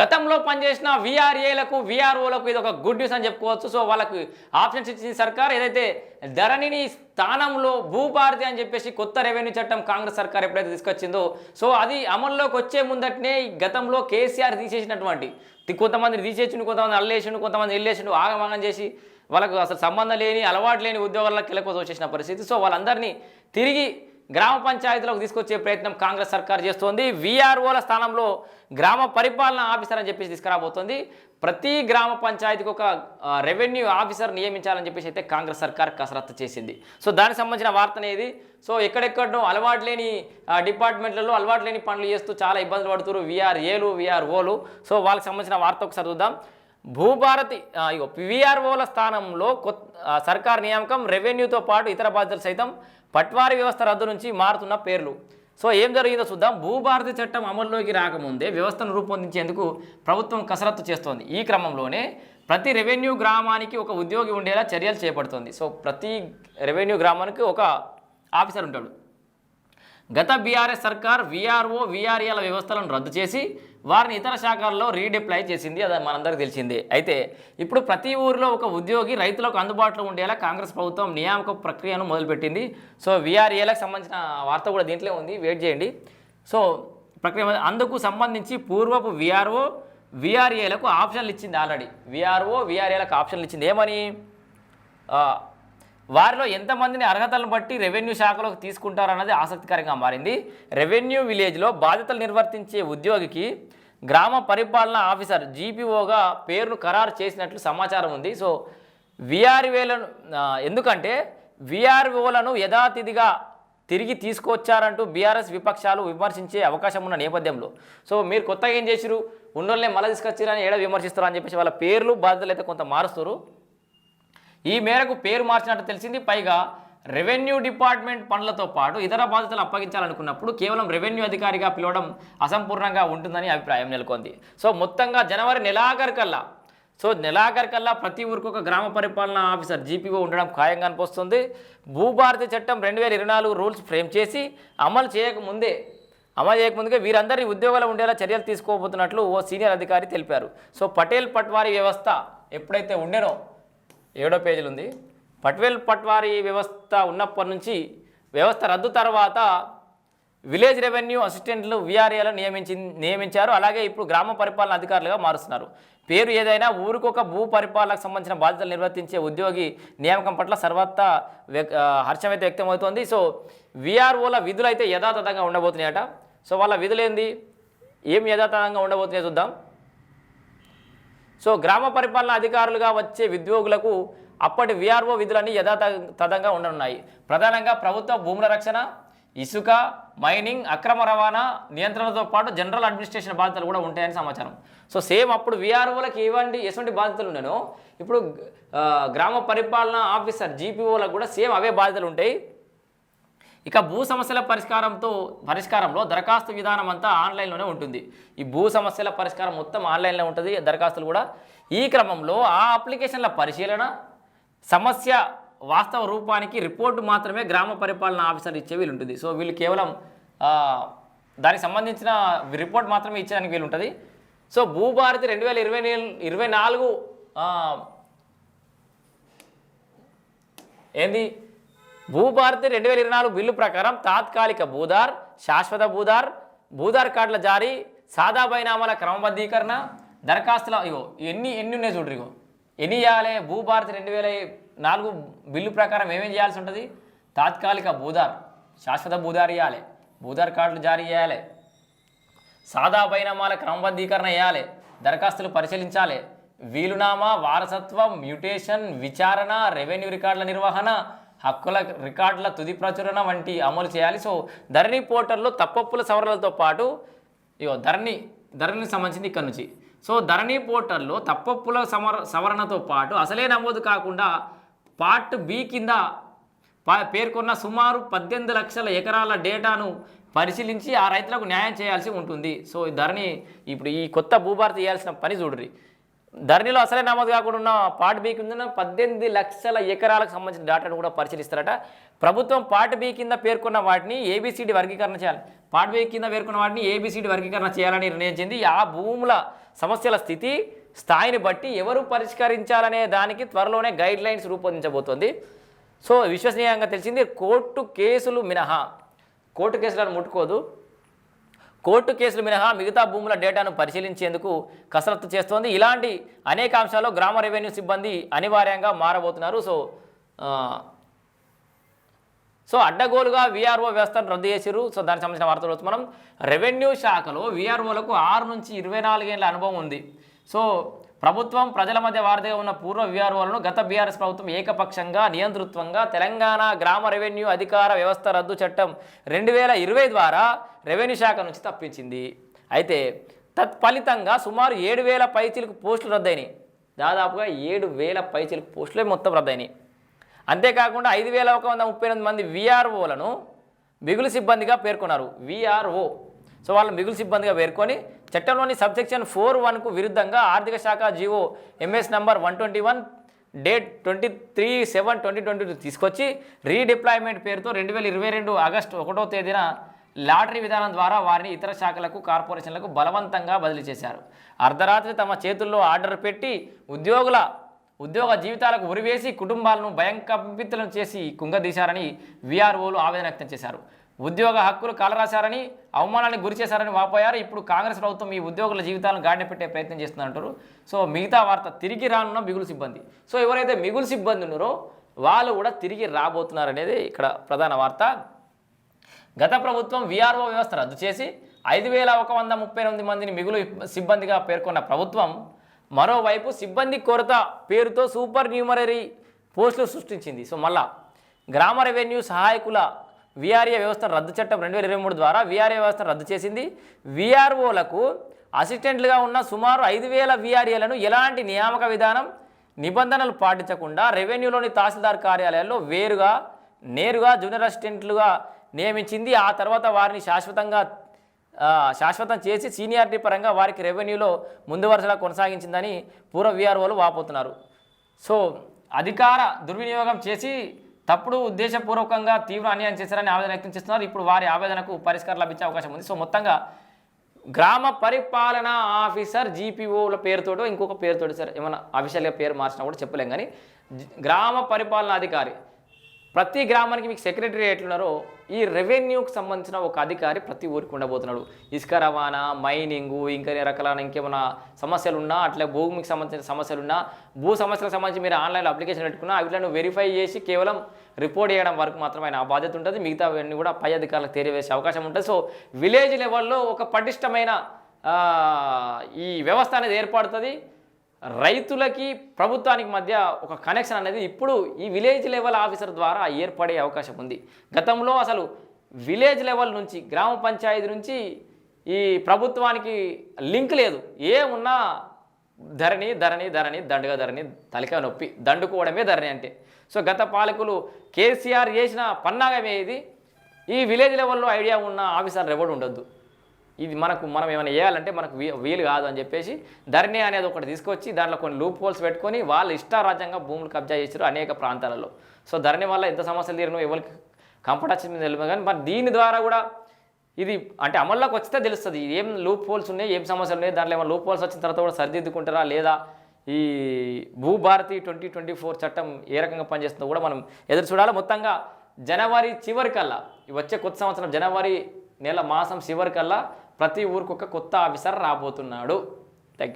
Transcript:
గతంలో పనిచేసిన విఆర్ఏలకు విఆర్ఓలకు ఇది ఒక గుడ్ న్యూస్ అని చెప్పుకోవచ్చు. సో వాళ్ళకు ఆప్షన్స్ ఇచ్చింది సర్కార్. ఏదైతే ధరణిని స్థానంలో భూభారతి అని చెప్పేసి కొత్త రెవెన్యూ చట్టం కాంగ్రెస్ సర్కార్ ఎప్పుడైతే తీసుకొచ్చిందో సో అది అమల్లోకి వచ్చే ముందటనే ఈ గతంలో కేసీఆర్ తీసేసినటువంటి కొంతమంది తీసేసిండు కొంతమంది అల్లేసిండు కొంతమంది వెళ్ళేసిండు ఆగమాగం చేసి వాళ్ళకు అసలు సంబంధం లేని అలవాటు లేని ఉద్యోగాలకు కిలకోసం వచ్చేసిన పరిస్థితి. సో వాళ్ళందరినీ తిరిగి గ్రామ పంచాయతీలకు తీసుకొచ్చే ప్రయత్నం కాంగ్రెస్ సర్కార్ చేస్తోంది. వీఆర్ఓల స్థానంలో గ్రామ పరిపాలన ఆఫీసర్ అని చెప్పేసి తీసుకురాబోతోంది. ప్రతి గ్రామ పంచాయతీకి ఒక రెవెన్యూ ఆఫీసర్ నియమించాలని చెప్పేసి అయితే కాంగ్రెస్ సర్కార్ కసరత్తు చేసింది. సో దానికి సంబంధించిన వార్త అనేది సో ఎక్కడెక్కడో అలవాటు లేని డిపార్ట్మెంట్లలో అలవాటు లేని పనులు చేస్తూ చాలా ఇబ్బందులు పడుతున్నారు. విఆర్ఏలు విఆర్ఓలు సో వాళ్ళకి సంబంధించిన వార్త ఒకసారి చూద్దాం. భూభారతి పివిఆర్ఓల విఆర్ఓల స్థానంలో కొత్త సర్కార్ నియామకం రెవెన్యూతో పాటు ఇతర బాధ్యతలు సైతం పట్వారీ వ్యవస్థ రద్దు నుంచి మారుతున్న పేర్లు. సో ఏం జరిగిందో చూద్దాం. భూభారతి చట్టం అమల్లోకి రాకముందే వ్యవస్థను రూపొందించేందుకు ప్రభుత్వం కసరత్తు చేస్తోంది. ఈ క్రమంలోనే ప్రతి రెవెన్యూ గ్రామానికి ఒక ఉద్యోగి ఉండేలా చర్యలు చేపడుతోంది. సో ప్రతి రెవెన్యూ గ్రామానికి ఒక ఆఫీసర్ ఉంటాడు. గత బీఆర్ఎస్ సర్కార్ వీఆర్ఓ వీఆర్ఏల వ్యవస్థలను రద్దు చేసి వారిని ఇతర శాఖల్లో రీడిప్లై చేసింది అది మనందరికీ తెలిసిందే. అయితే ఇప్పుడు ప్రతి ఊరిలో ఒక ఉద్యోగి రైతులకు అందుబాటులో ఉండేలా కాంగ్రెస్ ప్రభుత్వం నియామక ప్రక్రియను మొదలుపెట్టింది. సో వీఆర్ఏలకు సంబంధించిన వార్త కూడా దీంట్లో ఉంది. వెయిట్ చేయండి. సో ప్రక్రియ అందుకు సంబంధించి పూర్వపు విఆర్ఓ వీఆర్ఏలకు ఆప్షన్లు ఇచ్చింది ఆల్రెడీ. వీఆర్ఓ వీఆర్ఏలకు ఆప్షన్లు ఇచ్చింది. ఏమని? వారిలో ఎంతమందిని అర్హతలను బట్టి రెవెన్యూ శాఖలోకి తీసుకుంటారన్నది ఆసక్తికరంగా మారింది. రెవెన్యూ విలేజ్లో బాధ్యతలు నిర్వర్తించే ఉద్యోగికి గ్రామ పరిపాలనా ఆఫీసర్ జీపీఓగా పేరును ఖరారు చేసినట్లు సమాచారం ఉంది. సో విఆర్ఓలను ఎందుకంటే విఆర్ఓలను యథాతిథిగా తిరిగి తీసుకొచ్చారంటూ బీఆర్ఎస్ విపక్షాలు విమర్శించే అవకాశం ఉన్న నేపథ్యంలో. సో మీరు కొత్తగా ఏం చేసిరు ఉన్నోళ్ళనే మళ్ళీ తీసుకొచ్చిరని ఏడ విమర్శిస్తారు అని చెప్పేసి వాళ్ళ పేర్లు బాధ్యతలు అయితే కొంత మారుస్తారు ఈ మేరకు పేరు మార్చినట్టు తెలిసింది. పైగా రెవెన్యూ డిపార్ట్మెంట్ పనులతో పాటు ఇతర బాధ్యతలు అప్పగించాలనుకున్నప్పుడు కేవలం రెవెన్యూ అధికారిగా పిలవడం అసంపూర్ణంగా ఉంటుందని అభిప్రాయం నెలకొంది. సో మొత్తంగా జనవరి నెలాఖరికల్లా సో నెలాఖరికల్లా ప్రతి ఊరికి ఒక గ్రామ పరిపాలనా ఆఫీసర్ జీపీఓ ఉండడం ఖాయంగా అనిపిస్తుంది భూభారతి చట్టం రెండు వేల ఇరవై నాలుగు రూల్స్ ఫ్రేమ్ చేసి అమలు చేయకముందే అమలు చేయకముందుగా వీరందరినీ ఉద్యోగాలు ఉండేలా చర్యలు తీసుకోబోతున్నట్లు ఓ సీనియర్ అధికారి తెలిపారు. సో పటేల్ పట్వారీ వ్యవస్థ ఎప్పుడైతే ఉండేనో ఏడో పేజీలు ఉంది పట్వేల్ పట్వారీ వ్యవస్థ ఉన్నప్పటి నుంచి వ్యవస్థ రద్దు తర్వాత విలేజ్ రెవెన్యూ అసిస్టెంట్లు విఆర్ఏలు నియమించి నియమించారు. అలాగే ఇప్పుడు గ్రామ పరిపాలన అధికారులుగా మారుస్తున్నారు. పేరు ఏదైనా ఊరికొక భూ పరిపాలనకు సంబంధించిన బాధ్యతలు నిర్వర్తించే ఉద్యోగి నియామకం పట్ల సర్వత్రా వ్యక్- హర్షం అయితే వ్యక్తమవుతోంది. సో విఆర్ఓల విధులు అయితే యథాతథంగా ఉండబోతున్నాయట. సో వాళ్ళ విధులేంది? ఏం యథాతథంగా ఉండబోతున్నాయో చూద్దాం. సో గ్రామ పరిపాలన అధికారులుగా వచ్చే ఉద్యోగులకు అప్పటి విఆర్ఓ విధులన్నీ యథాతథంగా ఉండనున్నాయి. ప్రధానంగా ప్రభుత్వ భూముల రక్షణ ఇసుక మైనింగ్ అక్రమ రవాణా నియంత్రణతో పాటు జనరల్ అడ్మినిస్ట్రేషన్ బాధ్యతలు కూడా ఉంటాయని సమాచారం. సో సేమ్ అప్పుడు విఆర్ఓలకు ఇవ్వండి ఎటువంటి బాధ్యతలు ఉన్నానో ఇప్పుడు గ్రామ పరిపాలన ఆఫీసర్ జీపీఓలకు కూడా సేమ్ అవే బాధ్యతలు ఉంటాయి. ఇక భూ సమస్యల పరిష్కారంతో పరిష్కారంలో దరఖాస్తు విధానం అంతా ఆన్లైన్లోనే ఉంటుంది. ఈ భూ సమస్యల పరిష్కారం మొత్తం ఆన్లైన్లో ఉంటుంది. దరఖాస్తులు కూడా ఈ క్రమంలో ఆ అప్లికేషన్ల పరిశీలన సమస్య వాస్తవ రూపానికి రిపోర్టు మాత్రమే గ్రామ పరిపాలన ఆఫీసర్ ఇచ్చే వీలు ఉంటుంది. సో వీళ్ళు కేవలం దానికి సంబంధించిన రిపోర్ట్ మాత్రమే ఇచ్చేదానికి వీలు ఉంటుంది. సో భూభారతి రెండు వేల ఇరవై ఇరవై నాలుగు ఏంది? భూభారతి రెండు వేల ఇరవై నాలుగు బిల్లు ప్రకారం తాత్కాలిక భూదార్ శాశ్వత భూదార్ భూదార్ కార్డుల జారీ సాదా బైనామాల క్రమబద్ధీకరణ దరఖాస్తుల ఇగో ఎన్ని ఎన్ని ఉన్నాయి చూడరు ఇగో. ఎన్ని చేయాలి భూభారతి రెండు వేల నాలుగు బిల్లు ప్రకారం ఏమేం చేయాల్సి ఉంటుంది? తాత్కాలిక భూదార్ శాశ్వత భూదార్ ఇవ్వాలి భూదార్ కార్డులు జారీ చేయాలి. సాదా బైనామాల క్రమబద్ధీకరణ చేయాలి దరఖాస్తులు పరిశీలించాలి. వీలునామా వారసత్వం మ్యూటేషన్ విచారణ రెవెన్యూ రికార్డుల నిర్వహణ హక్కుల రికార్డుల తుది ప్రచురణ వంటి అమలు చేయాలి. సో ధరణి పోర్టల్లో తప్పప్పుల సవరణలతో పాటు ఇగో ధరణి ధరణికి సంబంధించింది ఇక్కడ నుంచి. సో ధరణి పోర్టల్లో తప్పప్పుల సమర సవరణతో పాటు అసలే నమోదు కాకుండా పార్ట్ బి కింద పేర్కొన్న సుమారు పద్దెనిమిది లక్షల ఎకరాల డేటాను పరిశీలించి ఆ రైతులకు న్యాయం చేయాల్సి ఉంటుంది. సో ధరణి ఇప్పుడు ఈ కొత్త భూభారతి చేయాల్సిన పని చూడరి ధరణిలో అసలే నమోదు కాకుండా ఉన్న పార్ట్ బి కింద పద్దెనిమిది లక్షల ఎకరాలకు సంబంధించిన డేటాను కూడా పరిశీలిస్తారట. ప్రభుత్వం పార్ట్ బి కింద పేర్కొన్న వాటిని ఏబిసిడి వర్గీకరణ చేయాలి. పార్ట్ బి కింద పేర్కొన్న వాటిని ఏబిసిడి వర్గీకరణ చేయాలని నిర్ణయించింది ఆ భూముల సమస్యల స్థితి స్థాయిని బట్టి ఎవరు పరిష్కరించాలనే దానికి త్వరలోనే గైడ్ లైన్స్ రూపొందించబోతోంది. సో విశ్వసనీయంగా తెలిసింది కోర్టు కేసులు మినహా. కోర్టు కేసులను ముట్టుకోదు. కోర్టు కేసులు మినహా మిగతా భూముల డేటాను పరిశీలించేందుకు కసరత్తు చేస్తోంది. ఇలాంటి అనేక అంశాల్లో గ్రామ రెవెన్యూ సిబ్బంది అనివార్యంగా మారబోతున్నారు. సో సో అడ్డగోలుగా వీఆర్ఓ వ్యవస్థను రద్దు చేసిరు సో దానికి సంబంధించిన వార్తలు వచ్చి మనం రెవెన్యూ శాఖలో వీఆర్ఓలకు ఆరు నుంచి ఇరవై నాలుగేళ్ళ అనుభవం ఉంది. సో ప్రభుత్వం ప్రజల మధ్య వారధిగా ఉన్న పూర్వ విఆర్ఓలను గత బీఆర్ఎస్ ప్రభుత్వం ఏకపక్షంగా నియంతృత్వంగా తెలంగాణ గ్రామ రెవెన్యూ అధికార వ్యవస్థ రద్దు చట్టం రెండు వేల ఇరవై ద్వారా రెవెన్యూ శాఖ నుంచి తప్పించింది. అయితే తత్ఫలితంగా సుమారు ఏడు వేల పైచీలకు పోస్టులు రద్దయినాయి. దాదాపుగా ఏడు వేల పైచీలకు పోస్టులే మొత్తం రద్దయినాయి. అంతేకాకుండా ఐదు వేల ఒక వంద ముప్పై ఎనిమిది మంది విఆర్ఓలను మిగులు సిబ్బందిగా పేర్కొన్నారు. విఆర్ఓ. సో వాళ్ళు మిగులు సిబ్బందిగా పేర్కొని చట్టంలోని సబ్సెక్షన్ ఫోర్ వన్కు విరుద్ధంగా ఆర్థిక శాఖ GO MS number one twenty one date twenty three seven twenty twenty two తీసుకొచ్చి రీడిప్లాయ్మెంట్ పేరుతో రెండు వేల ఇరవై రెండు ఆగస్టు ఒకటో తేదీన లాటరీ విధానం ద్వారా వారిని ఇతర శాఖలకు కార్పొరేషన్లకు బలవంతంగా బదిలీ చేశారు. అర్ధరాత్రి తమ చేతుల్లో ఆర్డర్ పెట్టి ఉద్యోగుల ఉద్యోగ జీవితాలకు ఉరివేసి కుటుంబాలను భయంకంపితులను చేసి కుంగదీశారని వీఆర్ఓలు ఆవేదన వ్యక్తం చేశారు. ఉద్యోగ హక్కులు కాలరాశారని అవమానానికి గురి చేశారని వాపోయారు. ఇప్పుడు కాంగ్రెస్ ప్రభుత్వం ఈ ఉద్యోగుల జీవితాలను గాడిన పెట్టే ప్రయత్నం చేస్తుందంటారు. సో మిగతా వార్త తిరిగి రానున్న మిగులు సిబ్బంది. సో ఎవరైతే మిగులు సిబ్బంది ఉన్నారో వాళ్ళు కూడా తిరిగి రాబోతున్నారు అనేది ఇక్కడ ప్రధాన వార్త. గత ప్రభుత్వం విఆర్ఓ వ్యవస్థ రద్దు చేసి ఐదు వేల ఒక వంద ముప్పై ఎనిమిది మందిని మిగులు సిబ్బందిగా పేర్కొన్న ప్రభుత్వం మరోవైపు సిబ్బంది కొరత పేరుతో సూపర్ న్యూమరరీ పోస్టులు సృష్టించింది. సో మళ్ళా గ్రామ రెవెన్యూ సహాయకుల విఆర్ఏ వ్యవస్థ రద్దు చట్టం రెండు వేల ఇరవై మూడు ద్వారా విఆర్ఏ వ్యవస్థ రద్దు చేసింది. విఆర్ఓలకు అసిస్టెంట్లుగా ఉన్న సుమారు ఐదు వేల విఆర్ఏలను ఎలాంటి నియామక విధానం నిబంధనలు పాటించకుండా రెవెన్యూలోని తహసీల్దార్ కార్యాలయాల్లో వేరుగా నేరుగా జూనియర్ అసిస్టెంట్లుగా నియమించింది. ఆ తర్వాత వారిని శాశ్వతంగా శాశ్వతం చేసి సీనియారిటీ పరంగా వారికి రెవెన్యూలో ముందు వరుసలా కొనసాగించిందని పూర్వ విఆర్ఓలు వాపోతున్నారు. సో అధికార దుర్వినియోగం చేసి తప్పుడు ఉద్దేశపూర్వకంగా తీవ్ర అన్యాయం చేశారని ఆవేదన వ్యక్తం చేస్తున్నారు. ఇప్పుడు వారి ఆవేదనకు పరిష్కారం లభించే అవకాశం ఉంది. సో మొత్తంగా గ్రామ పరిపాలన ఆఫీసర్ జీపీఓల పేరుతోటో ఇంకొక పేరుతోటి సార్ ఏమైనా అఫీషియల్గా పేరు మార్చినా కూడా చెప్పలేం. కానీ గ్రామ పరిపాలనా అధికారి ప్రతి గ్రామానికి మీకు సెక్రటరీ ఎట్లున్నారో ఈ రెవెన్యూకి సంబంధించిన ఒక అధికారి ప్రతి ఊరికి ఉండబోతున్నాడు. ఇసుక రవాణా మైనింగ్ ఇంకా రకాలైన ఇంకేమైనా సమస్యలు ఉన్నా అట్లా భూమికి సంబంధించిన సమస్యలు ఉన్నా భూ సమస్యలకు సంబంధించి మీరు ఆన్లైన్లో అప్లికేషన్ పెట్టుకున్నా వీటిని వెరిఫై చేసి కేవలం రిపోర్ట్ చేయడం వరకు మాత్రమే ఆ బాధ్యత ఉంటుంది. మిగతా కూడా పై అధికారులకు తెలియవేసే అవకాశం ఉంటుంది. సో విలేజ్ లెవెల్లో ఒక పటిష్టమైన ఈ వ్యవస్థ అనేది ఏర్పడుతుంది. రైతులకి ప్రభుత్వానికి మధ్య ఒక కనెక్షన్ అనేది ఇప్పుడు ఈ విలేజ్ లెవెల్ ఆఫీసర్ ద్వారా ఏర్పడే అవకాశం ఉంది. గతంలో అసలు విలేజ్ లెవెల్ నుంచి గ్రామ పంచాయతీ నుంచి ఈ ప్రభుత్వానికి లింక్ లేదు. ఏమున్నా ధరణి ధరణి ధరణి దండుగా ధరణి తలిక నొప్పి దండుకోవడమే ధరణి అంటే. సో గత పాలకులు కేసీఆర్ చేసిన పన్నాగమే ఇది ఈ విలేజ్ లెవెల్లో ఐడియా ఉన్న ఆఫీసర్లు ఎవడు ఉండొద్దు. ఇది మనకు మనం ఏమైనా చేయాలంటే మనకు వీ- వీలు కాదు అని చెప్పేసి ధరణి అనేది ఒకటి తీసుకొచ్చి దాంట్లో కొన్ని లూప్ హోల్స్ పెట్టుకొని వాళ్ళు ఇష్టారాజ్యంగా భూములు కబ్జా చేశారు అనేక ప్రాంతాలలో. సో ధరణి వల్ల ఎంత సమస్యలు తీరినో ఎవరికి కంఫర్ట్ వచ్చింది తెలియదు కానీ మరి దీని ద్వారా కూడా ఇది అంటే అమల్లోకి వచ్చితే తెలుస్తుంది. ఏం లూప్ హోల్స్ ఉన్నాయి ఏం సమస్యలు ఉన్నాయి దాంట్లో ఏమైనా లూప్ హోల్స్ వచ్చిన తర్వాత కూడా సరిదిద్దుకుంటారా లేదా? ఈ భూభారతి ట్వంటీ ట్వంటీ ఫోర్ చట్టం ఏ రకంగా పనిచేస్తుందో కూడా మనం ఎదురు చూడాలి. మొత్తంగా జనవరి చివరికల్లా వచ్చే కొత్త సంవత్సరం జనవరి నెల మాసం చివరికల్లా ప్రతి ఊరికొక కొత్త ఆఫీసర్ రాబోతున్నాడు.